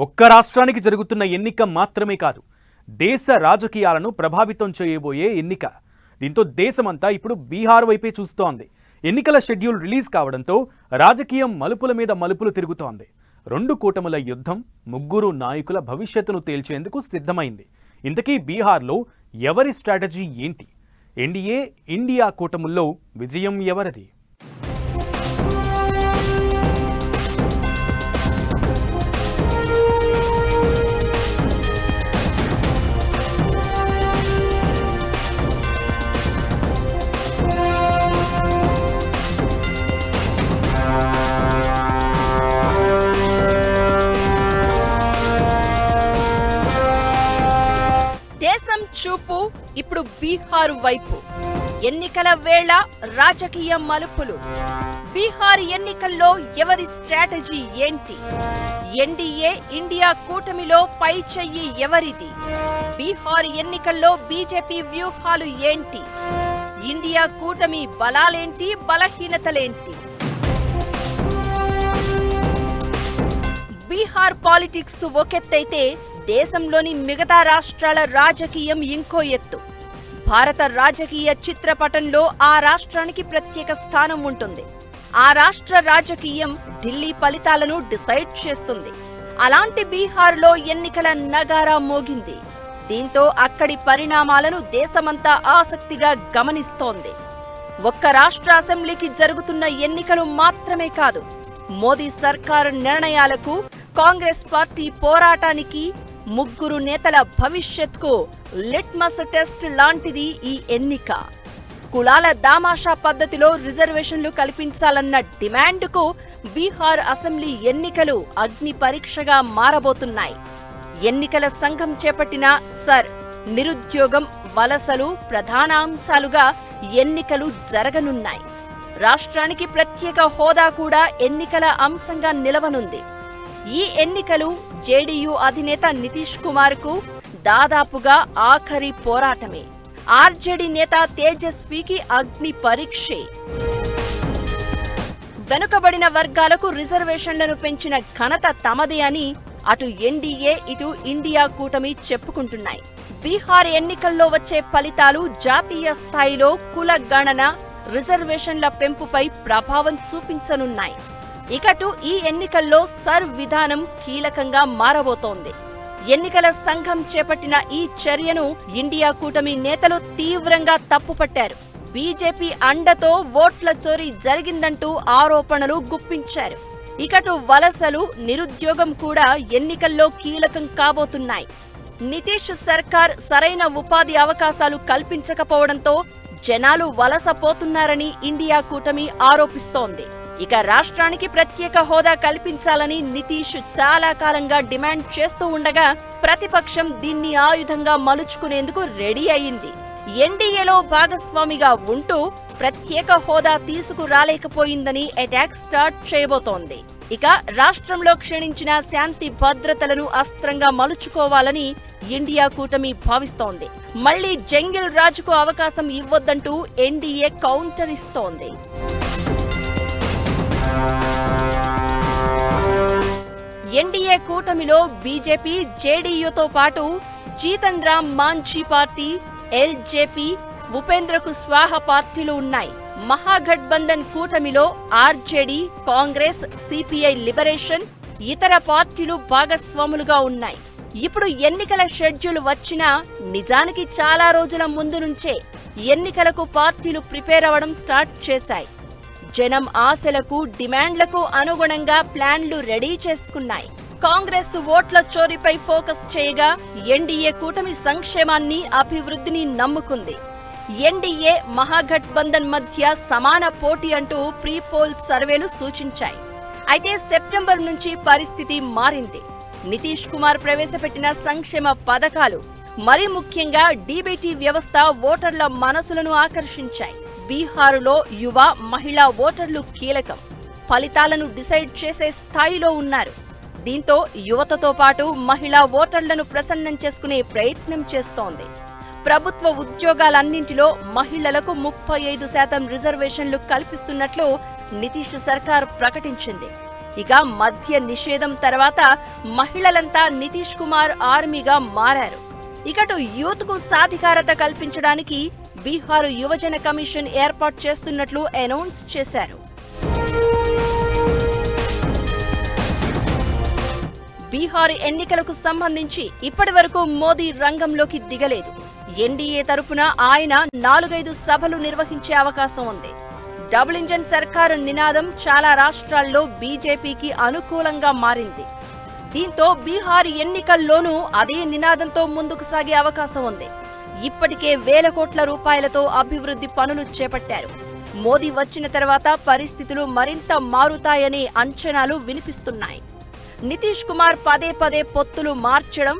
ఒక్క రాష్ట్రానికి జరుగుతున్న ఎన్నిక మాత్రమే కాదు దేశ రాజకీయాలను ప్రభావితం చేయబోయే ఎన్నిక. దీంతో దేశమంతా ఇప్పుడు బీహార్ వైపే చూస్తోంది. ఎన్నికల షెడ్యూల్ రిలీజ్ కావడంతో రాజకీయం మలుపుల మీద మలుపులు తిరుగుతోంది. రెండు కూటముల యుద్ధం ముగ్గురు నాయకుల భవిష్యత్తును తేల్చేందుకు సిద్ధమైంది. ఇంతకీ బీహార్లో ఎవరి స్ట్రాటజీ ఏంటి? ఎన్డీఏ ఇండియా కూటముల్లో విజయం ఎవరిది? బీహార్ వైపు. ఎన్నికల వేళ రాజకీయ మలుపులు. బీహార్ ఎన్నికల్లో ఎవరి స్ట్రాటజీ ఏంటి? ఎన్డీఏ ఇండియా కూటమిలో పై చెయ్యి ఎవరిది? బీహార్ ఎన్నికల్లో బీజేపీ వ్యూహాలు ఏంటి? ఇండియా కూటమి బలాలేంటి బలహీనతలేంటి? బీహార్ పాలిటిక్స్ ఒకెత్తైతే దేశంలోని మిగతా రాష్ట్రాల రాజకీయం ఇంకో ఎత్తు. భారత రాజకీయ చిత్రపటంలో ఆ రాష్ట్రానికి ప్రత్యేక స్థానం ఉంటుంది. ఆ రాష్ట్ర రాజకీయం ఢిల్లీ ఫలితాలను డిసైడ్ చేస్తుంది. అలాంటి బీహార్లో ఎన్నికల నగారా మోగింది. దీంతో అక్కడి పరిణామాలను దేశమంతా ఆసక్తిగా గమనిస్తోంది. ఒక్క రాష్ట్ర అసెంబ్లీకి జరుగుతున్న ఎన్నికలు మాత్రమే కాదు మోదీ సర్కారు నిర్ణయాలకు కాంగ్రెస్ పార్టీ పోరాటానికి ముగ్గురు నేతల భవిష్యత్కు లిట్మస్ టెస్ట్ లాంటిది ఈ ఎన్నిక. కులాల దామాషా పద్ధతిలో రిజర్వేషన్లు కల్పించాలన్న డిమాండ్కు బీహార్ అసెంబ్లీ ఎన్నికలు అగ్ని పరీక్షగా మారబోతున్నాయి. ఎన్నికల సంఘం చేపట్టిన సర్ నిరుద్యోగం వలసలు ప్రధాన అంశాలుగా ఎన్నికలు జరగనున్నాయి. రాష్ట్రానికి ప్రత్యేక హోదా కూడా ఎన్నికల అంశంగా నిలవనుంది. ఈ ఎన్నికలు జేడీయూ అధినేత నితీష్ కుమార్కు దాదాపుగా ఆఖరి పోరాటమే. ఆర్జేడీ నేత తేజస్వికి అగ్ని పరీక్షే. వెనుకబడిన వర్గాలకు రిజర్వేషన్లను పెంచిన ఘనత తమదే అని అటు ఎన్డీఏ ఇటు ఇండియా కూటమి చెప్పుకుంటున్నాయి. బీహార్ ఎన్నికల్లో వచ్చే ఫలితాలు జాతీయ స్థాయిలో కుల గణన రిజర్వేషన్ల పెంపుపై ప్రభావం చూపించనున్నాయి. ఇకటు ఈ ఎన్నికల్లో సర్వ్ విధానం కీలకంగా మారబోతోంది. ఎన్నికల సంఘం చేపట్టిన ఈ చర్యను ఇండియా కూటమి నేతలు తీవ్రంగా తప్పుపట్టారు. బీజేపీ అండతో ఓట్ల చోరీ జరిగిందంటూ ఆరోపణలు గుప్పించారు. ఇకటు వలసలు నిరుద్యోగం కూడా ఎన్నికల్లో కీలకం కాబోతున్నాయి. నితీష్ సర్కార్ సరైన ఉపాధి అవకాశాలు కల్పించకపోవడంతో జనాలు వలసపోతున్నారని ఇండియా కూటమి ఆరోపిస్తోంది. ఇక రాష్ట్రానికి ప్రత్యేక హోదా కల్పించాలని నితీష్ చాలా కాలంగా డిమాండ్ చేస్తూ ఉండగా ప్రతిపక్షం దీన్ని ఆయుధంగా మలుచుకునేందుకు రెడీ అయింది ఎన్డీఏలో భాగస్వామిగా ఉంటూ ప్రత్యేక హోదా తీసుకురాలేకపోయిందని అటాక్ స్టార్ట్ చేయబోతోంది. ఇక రాష్ట్రంలో క్షీణించిన శాంతి భద్రతలను అస్త్రంగా మలుచుకోవాలని ఇండియా కూటమి భావిస్తోంది. మళ్ళీ జంగిల్ రాజుకు అవకాశం ఇవ్వొద్దంటూ ఎన్డీఏ కౌంటర్ ఇస్తోంది. ఎన్డీఏ కూటమిలో బీజేపీ జేడీయూతో పాటు జీతన్ రామ్ మాంఝీ పార్టీ ఎల్జేపీ ఉపేంద్ర కుష్వాహ పార్టీలు ఉన్నాయి. మహాగఠబంధన్ కూటమిలో ఆర్జేడీ కాంగ్రెస్ సిపిఐ లిబరేషన్ ఇతర పార్టీలు భాగస్వాములుగా ఉన్నాయి. ఇప్పుడు ఎన్నికల షెడ్యూల్ వచ్చినా నిజానికి చాలా రోజుల ముందు నుంచే ఎన్నికలకు పార్టీలు ప్రిపేర్ అవ్వడం స్టార్ట్ చేశాయి. జనం ఆశలకు డిమాండ్లకు అనుగుణంగా ప్లాన్లు రెడీ చేసుకున్నాయి. కాంగ్రెస్ ఓట్ల చోరీపై ఫోకస్ చేయగా ఎన్డీఏ కూటమి సంక్షేమాన్ని అభివృద్ధిని నమ్ముకుంది. ఎన్డీఏ మహాగఠబంధన్ మధ్య సమాన పోటీ అంటూ ప్రీ పోల్ సర్వేలు సూచించాయి. అయితే సెప్టెంబర్ నుంచి పరిస్థితి మారింది. నితీష్ కుమార్ ప్రవేశపెట్టిన సంక్షేమ పథకాలు మరి ముఖ్యంగా డీబీటీ వ్యవస్థ ఓటర్ల మనసులను ఆకర్షించాయి. బీహారులో యువ మహిళా ఓటర్లు కీలకం. ఫలితాలను డిసైడ్ చేసే స్థాయిలో ఉన్నారు. దీంతో యువతతో పాటు మహిళా ఓటర్లను ప్రసన్నం చేసుకునే ప్రయత్నం చేస్తోంది. ప్రభుత్వ ఉద్యోగాలన్నింటిలో మహిళలకు ముప్పై ఐదు శాతం రిజర్వేషన్లు కల్పిస్తున్నట్లు నితీష్ సర్కార్ ప్రకటించింది. ఇక మద్య నిషేధం తర్వాత మహిళలంతా నితీష్ కుమార్ ఆర్మీగా మారారు. ఇకటు యూత్కు సాధికారత కల్పించడానికి బీహార్ యువజన కమిషన్ ఏర్పాటు చేస్తున్నట్లు అనౌన్స్ చేశారు. బీహార్ ఎన్నికలకు సంబంధించి ఇప్పటి వరకు మోదీ రంగంలోకి దిగలేదు. ఎన్డీఏ తరపున ఆయన నాలుగైదు సభలు నిర్వహించే అవకాశం ఉంది. డబుల్ ఇంజన్ సర్కారు నినాదం చాలా రాష్ట్రాల్లో బీజేపీకి అనుకూలంగా మారింది. దీంతో బీహార్ ఎన్నికల్లోనూ అదే నినాదంతో ముందుకు సాగే అవకాశం ఉంది. ఇప్పటికే వేల కోట్ల రూపాయలతో అభివృద్ధి పనులు చేపట్టారు. మోదీ వచ్చిన తర్వాత పరిస్థితులు మరింత మారుతాయనే అంచనాలు వినిపిస్తున్నాయి. నితీష్ కుమార్ పదే పదే పొత్తులు మార్చడం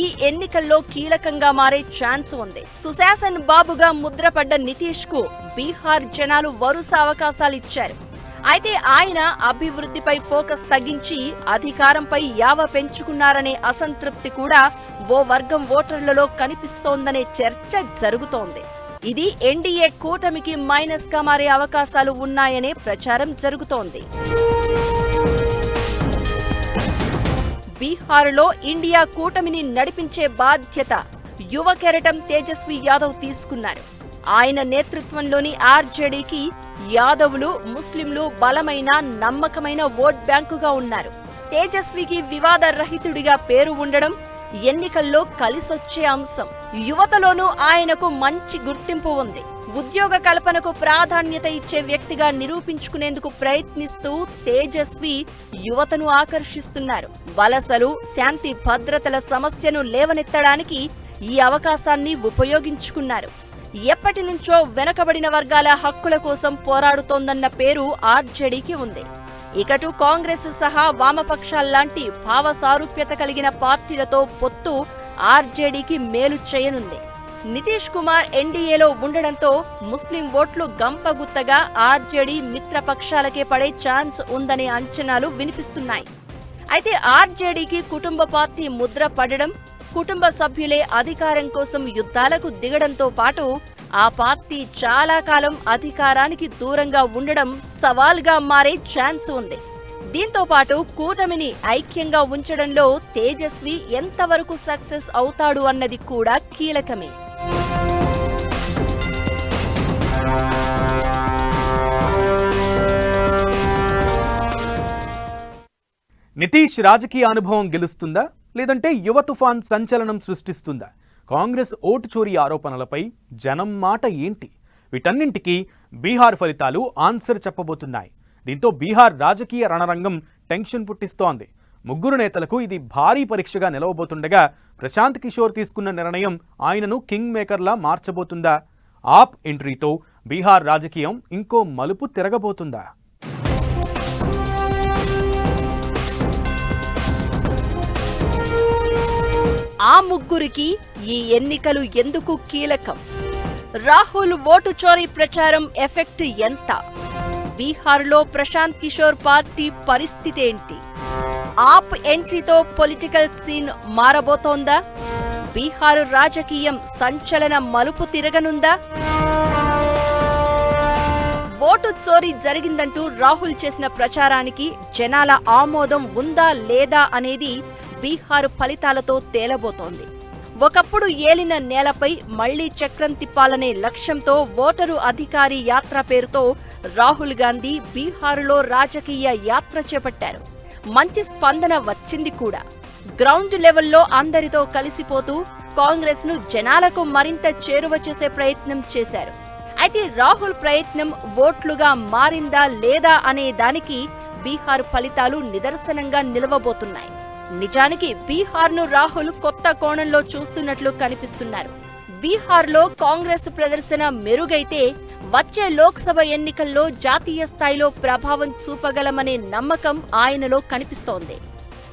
ఈ ఎన్నికల్లో కీలకంగా మారే ఛాన్స్ ఉంది. సుశాసన్ బాబుగా ముద్రపడ్డ నితీష్కు బీహార్ జనాలు వరుస అవకాశాలు ఇచ్చారు. అయితే ఆయన అభివృద్ధిపై ఫోకస్ తగ్గించి అధికారంపై యావ పెంచుకున్నారనే అసంతృప్తి కూడా ఓ వర్గం ఓటర్లలో కనిపిస్తోందనే చర్చ జరుగుతోంది. ఇది ఎన్డీఏ కూటమికి మైనస్గా మారే అవకాశాలు ఉన్నాయనే ప్రచారం జరుగుతోంది. బీహార్లో ఇండియా కూటమిని నడిపించే బాధ్యత యువ కెరటం తేజస్వి యాదవ్ తీసుకున్నారు. ఆయన నేతృత్వంలోని ఆర్జేడీకి యాదవులు ముస్లింలు బలమైన నమ్మకమైన ఓట్ బ్యాంకుగా ఉన్నారు. తేజస్వికి వివాద రహితుడిగా పేరు ఉండడం ఎన్నికల్లో కలిసొచ్చే అంశం. యువతలోనూ ఆయనకు మంచి గుర్తింపు ఉంది. ఉద్యోగ కల్పనకు ప్రాధాన్యత ఇచ్చే వ్యక్తిగా నిరూపించుకునేందుకు ప్రయత్నిస్తూ తేజస్వి యువతను ఆకర్షిస్తున్నారు. వలసలు శాంతి భద్రతల సమస్యను లేవనెత్తడానికి ఈ అవకాశాన్ని ఉపయోగించుకున్నారు. ఎప్పటి నుంచో వెనకబడిన వర్గాల హక్కుల కోసం పోరాడుతోందన్న పేరు ఆర్జేడీకి ఉంది. ఇకటు కాంగ్రెస్ సహా వామపక్షాల్లాంటి భావ సారూప్యత కలిగిన పార్టీలతో పొత్తు ఆర్జేడీకి మేలు చేయనుంది. నితీష్ కుమార్ ఎన్డీఏలో ఉండడంతో ముస్లిం ఓట్లు గంపగుత్తగా ఆర్జేడీ మిత్రపక్షాలకే పడే ఛాన్స్ ఉందనే అంచనాలు వినిపిస్తున్నాయి. అయితే ఆర్జేడీకి కుటుంబ పార్టీ ముద్ర పడడం కుటుంబ సభ్యులే అధికారం కోసం యుద్ధాలకు దిగడంతో పాటు ఆ పార్టీ చాలా కాలం అధికారానికి దూరంగా ఉండడం సవాల్గా మారే ఛాన్స్ ఉంది. దీంతో పాటు కూటమిని ఐక్యంగా ఉంచడంలో తేజస్వి ఎంతవరకు సక్సెస్ అవుతాడు అన్నది కూడా కీలకమే. నితీష్ రాజకీయ అనుభవం గెలుస్తుందా? లేదంటే యువ తుఫాన్ సంచలనం సృష్టిస్తుందా? కాంగ్రెస్ ఓటు చోరీ ఆరోపణలపై జనం మాట ఏంటి? వీటన్నింటికీ బీహార్ ఫలితాలు ఆన్సర్ చెప్పబోతున్నాయి. దీంతో బీహార్ రాజకీయ రణరంగం టెన్షన్ పుట్టిస్తోంది. ముగ్గురు నేతలకు ఇది భారీ పరీక్షగా నిలవబోతుండగా ప్రశాంత్ కిషోర్ తీసుకున్న నిర్ణయం ఆయనను కింగ్ మేకర్లా మార్చబోతుందా? ఆప్ ఎంట్రీతో బీహార్ రాజకీయం ఇంకో మలుపు తిరగబోతుందా? ఆ ముగ్గురికి ఈ ఎన్నికలు ఎందుకు కీలకం? రాహుల్ ఓటు చోరీ ప్రచారం ఎఫెక్ట్ ఎంత? బీహార్లో ప్రశాంత్ కిషోర్ పార్టీ పరిస్థితి ఏంటి? ఆప్ ఎంట్రీతో పొలిటికల్ సీన్ మారబోతోందా? బీహార్ రాజకీయం సంచలన మలుపు తిరగనుందా? ఓటు చోరీ జరిగిందంటూ రాహుల్ చేసిన ప్రచారానికి జనాల ఆమోదం ఉందా లేదా అనేది బీహార్ ఫలితాలతో తేలబోతోంది. ఒకప్పుడు ఏలిన నేలపై మళ్ళీ చక్రం తిప్పాలనే లక్ష్యంతో ఓటరు అధికారి యాత్ర పేరుతో రాహుల్ గాంధీ బీహారులో రాజకీయ యాత్ర చేపట్టారు. మంచి స్పందన వచ్చింది కూడా. గ్రౌండ్ లెవెల్లో అందరితో కలిసిపోతూ కాంగ్రెస్ను జనాలకు మరింత చేరువ చేసే ప్రయత్నం చేశారు. అయితే రాహుల్ ప్రయత్నం ఓట్లుగా మారిందా లేదా అనే దానికి బీహార్ ఫలితాలు నిదర్శనంగా నిలవబోతున్నాయి. నిజానికి బీహార్ను రాహుల్ కొత్త కోణంలో చూస్తున్నట్లు కనిపిస్తున్నారు. బీహార్లో కాంగ్రెస్ ప్రదర్శన మెరుగైతే వచ్చే లోక్సభ ఎన్నికల్లో జాతీయ స్థాయిలో ప్రభావం చూపగలమనే నమ్మకం ఆయనలో కనిపిస్తోంది.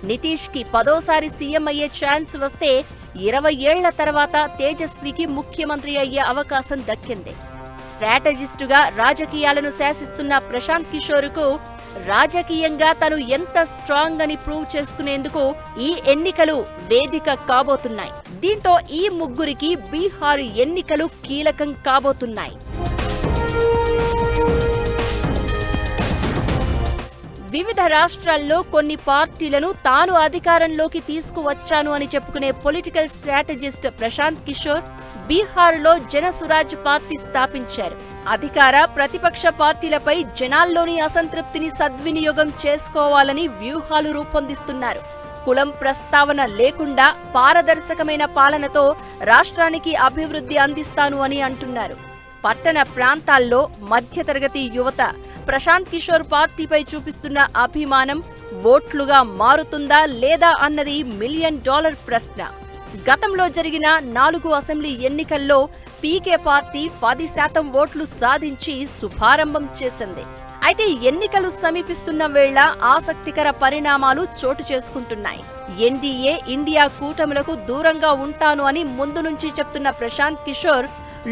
నితీష్కి పదోసారి సీఎం అయ్యే ఛాన్స్ వస్తే ఇరవై ఏళ్ళ తర్వాత తేజస్వికి ముఖ్యమంత్రి అయ్యే అవకాశం దక్కింది. స్ట్రాటజిస్టుగా రాజకీయాలను శాసిస్తున్న ప్రశాంత్ కిషోర్కు రాజకీయంగా తను ఎంత స్ట్రాంగ్ అని ప్రూవ్ చేసుకునేందుకు ఈ ఎన్నికలు వేదిక కాబోతున్నాయి. దీంతో ఈ ముగ్గురికి బీహార్ ఎన్నికలు కీలకం కాబోతున్నాయి. వివిధ రాష్ట్రాల్లో కొన్ని పార్టీలను తాను అధికారంలోకి తీసుకువచ్చాను అని చెప్పుకునే పొలిటికల్ స్ట్రాటజిస్ట్ ప్రశాంత్ కిషోర్ బీహార్లో జనసురాజ్ పార్టీ స్థాపించారు. అధికార ప్రతిపక్ష పార్టీలపై జనాల్లోని అసంతృప్తిని సద్వినియోగం చేసుకోవాలని వ్యూహాలు రూపొందిస్తున్నారు. కులం ప్రస్తావన లేకుండా పారదర్శకమైన పాలనతో రాష్ట్రానికి అభివృద్ధి అందిస్తాను అని అంటున్నారు. పట్టణ ప్రాంతాల్లో మధ్యతరగతి యువత ప్రశాంత్ కిషోర్ పార్టీపై చూపిస్తున్న అభిమానం ఓట్లుగా మారుతుందా లేదా అన్నది మిలియన్ డాలర్ ప్రశ్న. గతంలో జరిగిన నాలుగు అసెంబ్లీ ఎన్నికల్లో పీకే పార్టీ పది శాతం ఓట్లు సాధించి శుభారంభం చేసింది. అయితే ఎన్నికలు సమీపిస్తున్న వేళ ఆసక్తికర పరిణామాలు చోటు చేసుకుంటున్నాయి. ఎన్డీఏ ఇండియా కూటములకు దూరంగా ఉంటాను అని ముందు నుంచి చెప్తున్న ప్రశాంత్ కిషోర్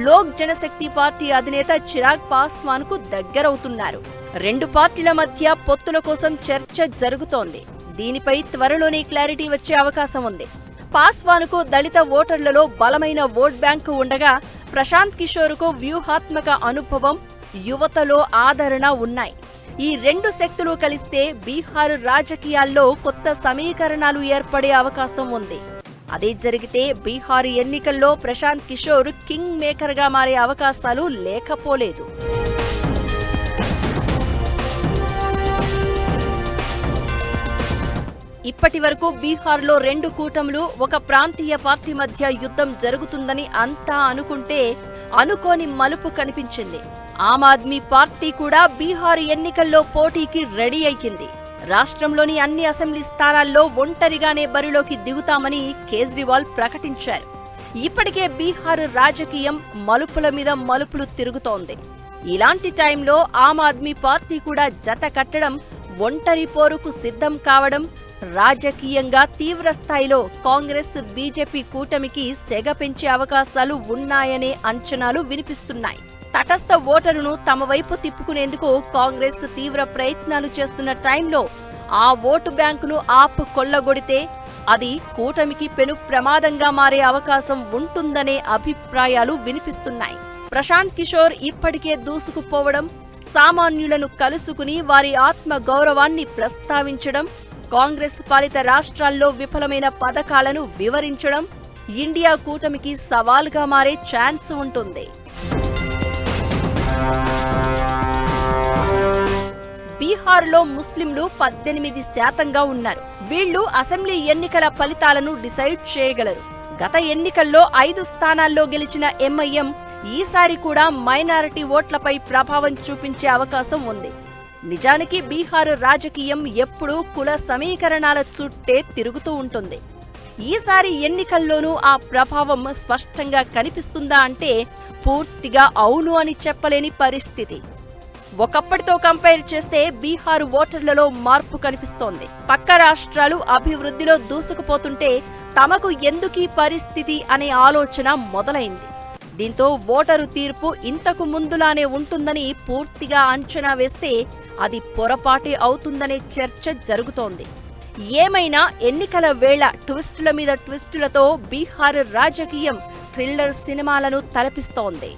లోక్ జనశక్తి పార్టీ అధినేత చిరాగ్ పాస్వాన్కు దగ్గరవుతున్నారు. రెండు పార్టీల మధ్య పొత్తుల కోసం చర్చ జరుగుతోంది. దీనిపై త్వరలోనే క్లారిటీ వచ్చే అవకాశం ఉంది. పాస్వాన్కు దళిత ఓటర్లలో బలమైన ఓట్ బ్యాంకు ఉండగా ప్రశాంత్ కిషోర్కు వ్యూహాత్మక అనుభవం యువతలో ఆదరణ ఉన్నాయి. ఈ రెండు శక్తులు కలిస్తే బీహార్ రాజకీయాల్లో కొత్త సమీకరణాలు ఏర్పడే అవకాశం ఉంది. అదే జరిగితే బీహార్ ఎన్నికల్లో ప్రశాంత్ కిషోర్ కింగ్ మేకర్గా మారే అవకాశాలు లేకపోలేదు. ఇప్పటి వరకు బీహార్లో రెండు కూటములు ఒక ప్రాంతీయ పార్టీ మధ్య యుద్ధం జరుగుతుందని అంతా అనుకుంటే అనుకోని మలుపు కనిపించింది. ఆమ్ ఆద్మీ పార్టీ కూడా బీహార్ ఎన్నికల్లో పోటీకి రెడీ అయ్యింది రాష్ట్రంలోని అన్ని అసెంబ్లీ స్థానాల్లో ఒంటరిగానే బరిలోకి దిగుతామని కేజ్రీవాల్ ప్రకటించారు. ఇప్పటికే బీహార్ రాజకీయం మలుపుల మీద మలుపులు తిరుగుతోంది. ఇలాంటి టైంలో ఆమ్ ఆద్మీ పార్టీ కూడా జత కట్టడం ఒంటరి పోరుకు సిద్ధం కావడం రాజకీయంగా తీవ్ర స్థాయిలో కాంగ్రెస్ బీజేపీ కూటమికి సెగ పెంచే అవకాశాలు ఉన్నాయనే అంచనాలు వినిపిస్తున్నాయి. తటస్థ ఓటరును తమ వైపు తిప్పుకునేందుకు కాంగ్రెస్ తీవ్ర ప్రయత్నాలు చేస్తున్న టైంలో ఆ ఓటు బ్యాంకును ఆప్ కొల్లగొడితే అది కూటమికి పెను ప్రమాదంగా మారే అవకాశం ఉంటుందనే అభిప్రాయాలు వినిపిస్తున్నాయి. ప్రశాంత్ కిషోర్ ఇప్పటికే దూసుకుపోవడం సామాన్యులను కలుసుకుని వారి ఆత్మ గౌరవాన్ని ప్రస్తావించడం కాంగ్రెస్ పాలిత రాష్ట్రాల్లో విఫలమైన పథకాలను వివరించడం ఇండియా కూటమికి సవాల్గా మారే ఛాన్స్ ఉంటుంది. బీహార్లో ముస్లింలు పద్దెనిమిది శాతంగా ఉన్నారు. వీళ్ళు అసెంబ్లీ ఎన్నికల ఫలితాలను డిసైడ్ చేయగలరు. గత ఎన్నికల్లో ఐదు స్థానాల్లో గెలిచిన ఎంఐఎం ఈసారి కూడా మైనారిటీ ఓట్లపై ప్రభావం చూపించే అవకాశం ఉంది. నిజానికి బీహార్ రాజకీయం ఎప్పుడూ కుల సమీకరణాల చుట్టే తిరుగుతూ ఉంటుంది. ఈసారి ఎన్నికల్లోనూ ఆ ప్రభావం స్పష్టంగా కనిపిస్తుందా అంటే పూర్తిగా అవును అని చెప్పలేని పరిస్థితి. ఒకప్పటితో కంపేర్ చేస్తే బీహార్ ఓటర్లలో మార్పు కనిపిస్తోంది. పక్క రాష్ట్రాలు అభివృద్ధిలో దూసుకుపోతుంటే తమకు ఎందుకీ పరిస్థితి అనే ఆలోచన మొదలైంది. దీంతో ఓటరు తీర్పు ఇంతకు ముందులానే ఉంటుందని పూర్తిగా అంచనా వేస్తే అది పొరపాటే అవుతుందనే చర్చ జరుగుతోంది. ఏమైనా ఎన్నికల వేళ ట్విస్టుల మీద ట్విస్టులతో బీహార్ రాజకీయం థ్రిల్లర్ సినిమాలను తలపిస్తోంది.